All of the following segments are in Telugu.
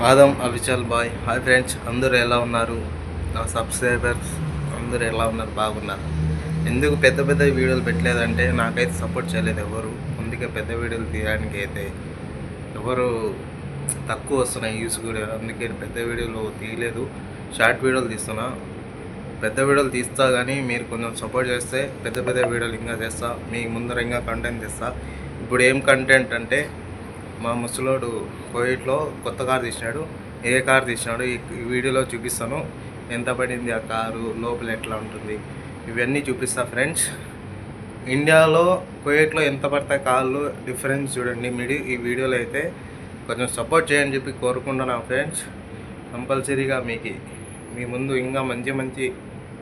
పాదం అభిచల్ బాయ్. హాయ్ ఫ్రెండ్స్ అందరూ ఎలా ఉన్నారు? నా సబ్స్క్రైబర్స్ అందరూ ఎలా ఉన్నారు? బాగున్నారు? ఎందుకు పెద్ద పెద్ద వీడియోలు పెట్టలేదంటే నాకైతే సపోర్ట్ చేయలేదు ఎవరు. అందుకే పెద్ద వీడియోలు తీయడానికి అయితే ఎవరు తక్కువ వస్తున్నాయి యూస్ కూడా. అందుకే పెద్ద వీడియోలు తీయలేదు. షార్ట్ వీడియోలు తీస్తున్నా. పెద్ద వీడియోలు తీస్తా కానీ మీరు కొంచెం సపోర్ట్ చేస్తే పెద్ద పెద్ద వీడియోలు ఇంకా చేస్తా. మీ ముందర ఇంకా కంటెంట్ తెస్తా. ఇప్పుడు ఏం కంటెంట్ అంటే మా ముసలోడు కోయిట్లో కొత్త కార్ తీసినాడు. ఏ కార్ తీసినాడు ఈ ఈ వీడియోలో చూపిస్తాను. ఎంత పడింది ఆ కారు లోపల ఎట్లా ఉంటుంది? ఇవన్నీ చూపిస్తా ఫ్రెండ్స్. ఇండియాలో కువైట్లో ఎంత పడతాయి కార్లు డిఫరెన్స్ చూడండి మీరు ఈ వీడియోలో అయితే కొంచెం సపోర్ట్ చేయని చెప్పి కోరుకుంటున్నాను ఫ్రెండ్స్. కంపల్సరీగా మీకు. మీ ముందు ఇంకా మంచి మంచి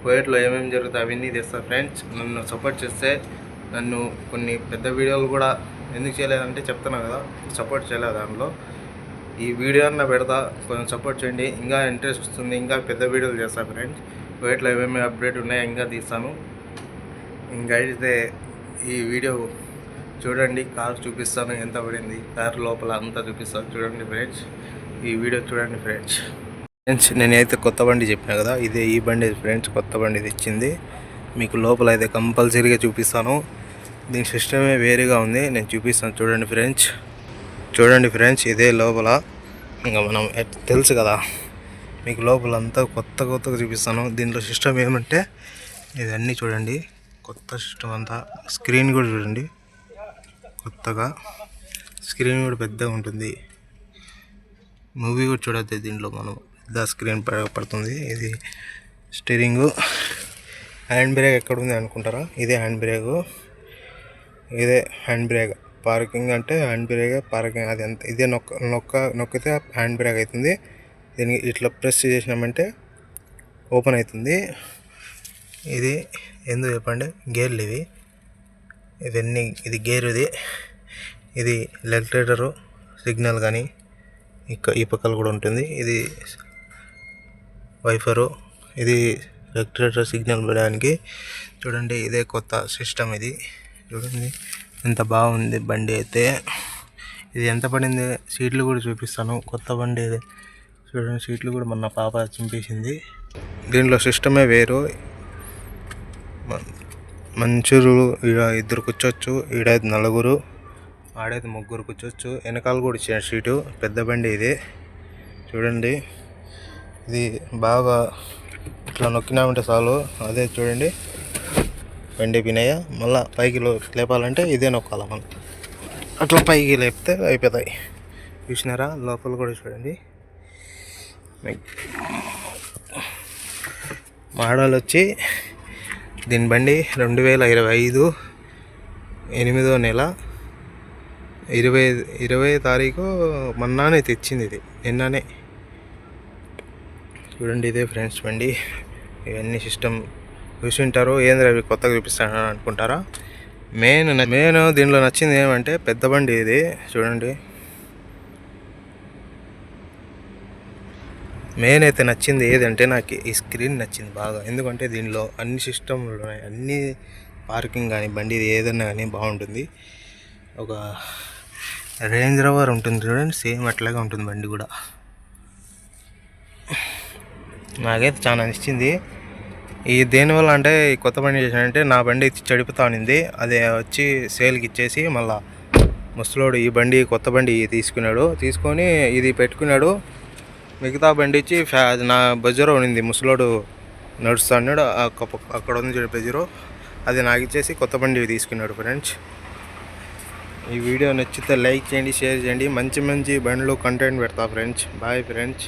కువైట్లో ఏమేమి జరుగుతాయి అవన్నీ తెస్తా ఫ్రెండ్స్. నన్ను సపోర్ట్ చేస్తే నన్ను కొన్ని పెద్ద వీడియోలు కూడా ఎందుకు చేయలేదంటే చెప్తున్నా కదా సపోర్ట్ చేయలేదు దాంట్లో. ఈ వీడియో అన్న పెడతా కొంచెం సపోర్ట్ చేయండి. ఇంకా ఇంట్రెస్ట్ వస్తుంది ఇంకా పెద్ద వీడియోలు చేస్తా ఫ్రెండ్స్ కువైట్లో ఏమేమి అప్డేట్ ఉన్నాయో ఇంకా తీస్తాను. ఇంకా అయితే ఈ వీడియో చూడండి కార్ చూపిస్తాను ఎంత పడింది కార్ లోపల అంతా చూపిస్తాను చూడండి ఫ్రెండ్స్ ఈ వీడియో చూడండి ఫ్రెండ్స్ ఫ్రెండ్స్ నేనైతే కొత్త బండి చెప్పిన కదా ఇదే ఈ బండి ఫ్రెండ్స్ కొత్త బండి తెచ్చింది. మీకు లోపల అయితే కంపల్సరీగా చూపిస్తాను. దీని సిస్టమే వేరేగా ఉంది. నేను చూపిస్తాను. చూడండి ఫ్రెండ్స్. చూడండి ఫ్రెండ్స్ ఇదే లోపల ఇంకా మనం ఎట్- తెలుసు కదా. మీకు లోపల అంతా కొత్త కొత్తగా చూపిస్తాను. దీంట్లో సిస్టమ్ ఏమంటే ఇదన్నీ చూడండి. కొత్త సిస్టమ్ అంతా. స్క్రీన్ కూడా చూడండి. కొత్తగా. స్క్రీన్ కూడా పెద్దగా ఉంటుంది. మూవీ కూడా చూడద్దు దీంట్లో మనం. పెద్ద స్క్రీన్ పడుతుంది. ఇది స్టీరింగు. హ్యాండ్ బ్రేక్ ఎక్కడ ఉంది అనుకుంటారా? ఇదే హ్యాండ్ బ్రేకు. ఇదే హ్యాండ్ బ్రేక్. పార్కింగ్ అంటే హ్యాండ్ బ్రేక్ పార్కింగ్ అది అంత. ఇదే నొక్క నొక్క నొక్కితే హ్యాండ్ బ్రేక్ అవుతుంది. దీనికి ఇట్లా ప్రెస్ చేసినామంటే ఓపెన్ అవుతుంది. ఇది ఎందుకు చెప్పండి? గేర్లు ఇవి. ఇవన్నీ ఇది గేర్ ఇది. ఇది ఎలక్ట్రేటరు సిగ్నల్ కానీ ఇక ఈ పక్కలు కూడా ఉంటుంది. ఇది వైఫరు ఇది ఎలక్ట్రేటర్ సిగ్నల్ పడడానికి. చూడండి ఇదే కొత్త సిస్టమ్ ఇది. చూడండి. ఎంత బాగుంది బండి అయితే. ఇది ఎంత పడింది? సీట్లు కూడా చూపిస్తాను. కొత్త బండి ఇది. చూడండి సీట్లు కూడా మొన్న పాప చింపేసింది. దీంట్లో సిస్టమే వేరు. మ- మంచూరు ఈడ ఇద్దరు కూర్చోవచ్చు ఈడైతే నలుగురు ఆడైతే ముగ్గురు కూర్చోవచ్చు వెనకాల కూడా ఇచ్చిన సీటు. పెద్ద బండి ఇది. చూడండి. ఇది బాగా ఇట్లా నొక్కినామంటే చాలు. అదే చూడండి. బండి పినయ్య మళ్ళీ పైకి లో- లేపాలంటే ఇదే నొక్కాలి మనం అట్లా పైకి లేపితే అయిపోతాయి. చూసినారా? లోపల కూడా చూడండి. మోడల్ వచ్చి దీని బండి రెండు వేల ఇరవై ఐదు ఎనిమిదో నెల ఇరవై ఇరవై తారీఖు మొన్ననే తెచ్చింది ఇది. నిన్ననే. చూడండి ఇదే ఫ్రెండ్స్ బండి. ఇవన్నీ సిస్టమ్ చూసి ఉంటారు ఏంద్ర అవి కొత్తగా చూపిస్తాను అనుకుంటారా? మెయిన్ మెయిన్ దీనిలో నచ్చింది ఏమంటే పెద్ద బండి ఇది. చూడండి. మెయిన్ అయితే నచ్చింది ఏదంటే నాకు ఈ స్క్రీన్ నచ్చింది బాగా. ఎందుకంటే దీనిలో అన్ని సిస్టమ్లు ఉన్నాయి. అన్ని పార్కింగ్ కానీ బండి ఏదన్నా కానీ బాగుంటుంది. ఒక రేంజ్ రవర్ ఉంటుంది చూడండి. సేమ్ అట్లాగే ఉంటుంది బండి కూడా. నాకైతే చాలా నచ్చింది. ఈ దేనివల్ల అంటే ఈ కొత్త బండి చేసానంటే నా బండి చెడిపోతానింది అది వచ్చి సేల్కి ఇచ్చేసి మళ్ళా ముసలోడు ఈ బండి కొత్త బండి తీసుకున్నాడు. తీసుకొని ఇది పెట్టుకున్నాడు. మిగతా బండి ఇచ్చి ఫ్యా నా బజారో ఉన్నింది ముసలోడు నడుస్తున్నాడు అక్కడ ఉంది చూడు బజ్జరో అది నాకు ఇచ్చేసి కొత్త బండి తీసుకున్నాడు ఫ్రెండ్స్. ఈ వీడియో నచ్చితే లైక్ చేయండి షేర్ చేయండి. మంచి మంచి బండ్లు కంటెంట్ పెడతా ఫ్రెండ్స్. Bye friends.